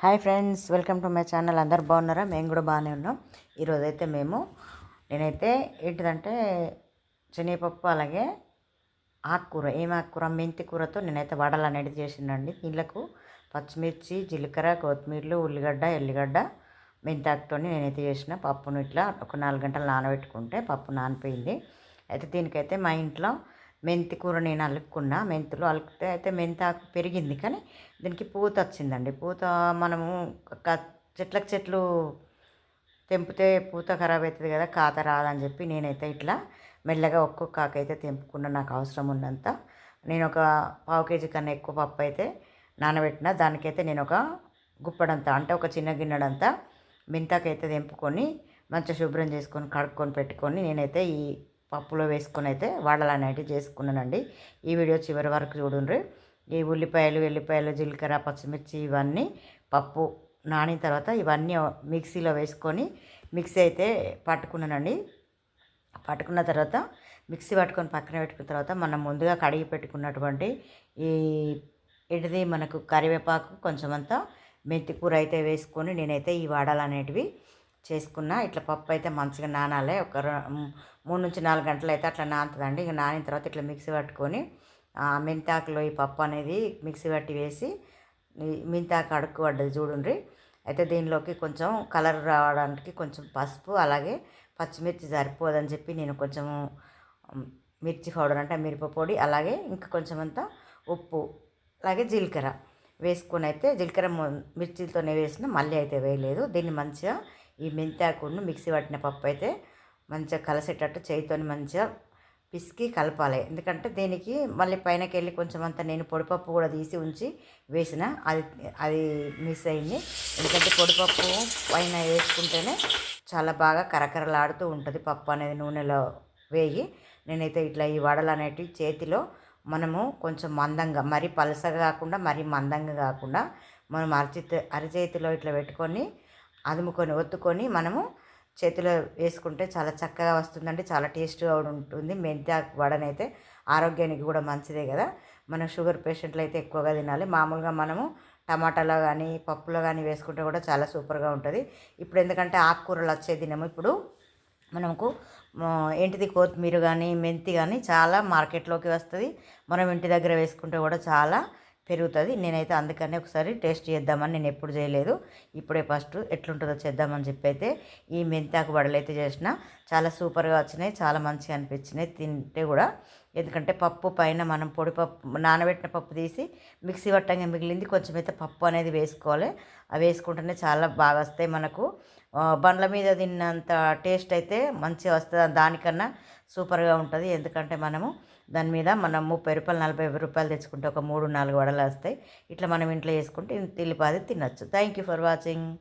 Hi friends welcome to my channel. అందరు బాగున్నారా? మేము కూడా బాగానే ఉన్నాం. ఈరోజైతే మేము నేనైతే ఏంటిదంటే శనగపప్పు అలాగే ఆకుకూర ఏం ఆకుకూర? మెంతి కూరతో నేనైతే వడలు అనేది చేసిందండి. దీనికి పచ్చిమిర్చి జీలకర్ర కొత్తిమీరలు ఉల్లిగడ్డ ఎల్లిగడ్డ మెంతాకుతో నేనైతే చేసిన పప్పును ఇట్లా ఒక నాలుగు గంటలు నానబెట్టుకుంటే పప్పు నానిపోయింది. అయితే దీనికైతే మా ఇంట్లో మెంతి కూర నేను అలుక్కున్నా మెంతులు అలుకుతే అయితే మెంతాకు పెరిగింది. కానీ దీనికి పూత వచ్చిందండి. పూత మనము చెట్లకు చెట్లు తెంపితే పూత ఖరాబ్ అవుతుంది కదా కాత రాదని చెప్పి నేనైతే ఇట్లా మెల్లగా ఒక్కొక్క అయితే తెంపుకున్నా నాకు అవసరం ఉన్నంత. నేను ఒక పావు కేజీ కన్నా ఎక్కువ పప్పు అయితే నానబెట్టిన దానికైతే నేను ఒక గుప్పడంతా అంటే ఒక చిన్న గిన్నెడంతా మెంతాకైతే తెంపుకొని మంచిగా శుభ్రం చేసుకొని కడుక్కొని పెట్టుకొని నేనైతే ఈ పప్పులో వేసుకొని అయితే వడలు అనేటివి చేసుకున్నానండి. ఈ వీడియో చివరి వరకు చూడండి ఈ ఉల్లిపాయలు వెల్లిపాయలు జీలకర్ర పచ్చిమిర్చి ఇవన్నీ పప్పు నానిన తర్వాత ఇవన్నీ మిక్సీలో వేసుకొని మిక్సీ అయితే పట్టుకున్నానండి. పట్టుకున్న తర్వాత మిక్సీ పట్టుకొని పక్కన పెట్టుకున్న తర్వాత మనం ముందుగా కడిగి పెట్టుకున్నటువంటి ఈ ఇటుది మనకు కరివేపాకు కొంచెం అంతా మెంతి కూర అయితే వేసుకొని నేనైతే ఈ వాడాలనేటివి చేసుకున్న ఇట్లా పప్పు అయితే మంచిగా నానాలి. ఒక మూడు నుంచి నాలుగు గంటలు అయితే అట్లా నానుతుందండి. ఇక నానిన తర్వాత ఇట్లా మిక్సీ పట్టుకొని మెంతాకులో ఈ పప్పు అనేది మిక్సీ పట్టి వేసి మెంతాకు అడుక్కు పడ్డది చూడండి అయితే దీనిలోకి కొంచెం కలర్ రావడానికి కొంచెం పసుపు అలాగే పచ్చిమిర్చి సరిపోదని చెప్పి నేను కొంచెం మిర్చి పౌడర్ అంటే మిరప పొడి అలాగే ఇంకా కొంచెం అంతా ఉప్పు అలాగే జీలకర్ర వేసుకొని అయితే జీలకర్ర మిర్చిలతోనే వేసిన మళ్ళీ అయితే వేయలేదు. దీన్ని మంచిగా ఈ మెంతాకును మిక్సీ పట్టిన పప్పు అయితే మంచిగా కలిసేటట్టు చేయితోని మంచిగా పిసికి కలపాలి. ఎందుకంటే దీనికి మళ్ళీ పైనకి వెళ్ళి కొంచెం అంత నేను పొడిపప్పు కూడా తీసి ఉంచి వేసిన అది అది మిస్ అయింది. ఎందుకంటే పొడిపప్పు పైన వేసుకుంటేనే చాలా బాగా కరకరలాడుతూ ఉంటుంది పప్పు అనేది నూనెలో వేగి. నేనైతే ఇట్లా ఈ వడలు అనేటివి చేతిలో మనము కొంచెం మందంగా మరీ పలసగా కాకుండా మరీ మందంగా కాకుండా మనం అరచేతి అరచేతిలో ఇట్లా పెట్టుకొని అదుముకొని ఒత్తుకొని మనము చేతిలో వేసుకుంటే చాలా చక్కగా వస్తుందండి. చాలా టేస్ట్గా ఉంటుంది. మెంతి వడనైతే ఆరోగ్యానికి కూడా మంచిదే కదా. మన షుగర్ పేషెంట్లు అయితే ఎక్కువగా తినాలి. మామూలుగా మనము టమాటాలో కానీ పప్పులో కానీ వేసుకుంటే కూడా చాలా సూపర్గా ఉంటుంది. ఇప్పుడు ఎందుకంటే ఆకుకూరలు వచ్చే దినము. ఇప్పుడు మనకు ఇంటిది ఏంటిది కొత్తిమీర కానీ మెంతి కానీ చాలా మార్కెట్లోకి వస్తుంది. మనం ఇంటి దగ్గర వేసుకుంటే కూడా చాలా పెరుగుతుంది. నేనైతే అందుకనే ఒకసారి టేస్ట్ చేద్దామని నేను ఎప్పుడు చేయలేదు. ఇప్పుడే ఫస్ట్ ఎట్లుంటుందో చేద్దామని చెప్పి అయితే ఈ మెంతాకు వడలు అయితే చేసిన. చాలా సూపర్గా వచ్చినాయి. చాలా మంచిగా అనిపించినాయి. తింటే కూడా ఎందుకంటే పప్పు పైన మనం పొడి పప్పు నానబెట్టిన పప్పు తీసి మిక్సీ పట్టంగా మిగిలింది. కొంచెం అయితే పప్పు అనేది వేసుకోవాలి. అవి వేసుకుంటేనే చాలా బాగా వస్తాయి మనకు. బండ్ల మీద తిన్నంత టేస్ట్ అయితే మంచిగా వస్తుంది. దానికన్నా సూపర్గా ఉంటుంది. ఎందుకంటే మనము దాని మీద మనం ముప్పై రూపాయలు నలభై రూపాయలు తెచ్చుకుంటే ఒక మూడు నాలుగు వడలు వస్తాయి. ఇట్లా మనం ఇంట్లో చేసుకుంటే తిల్లిపాది తినచ్చు. Thank you for watching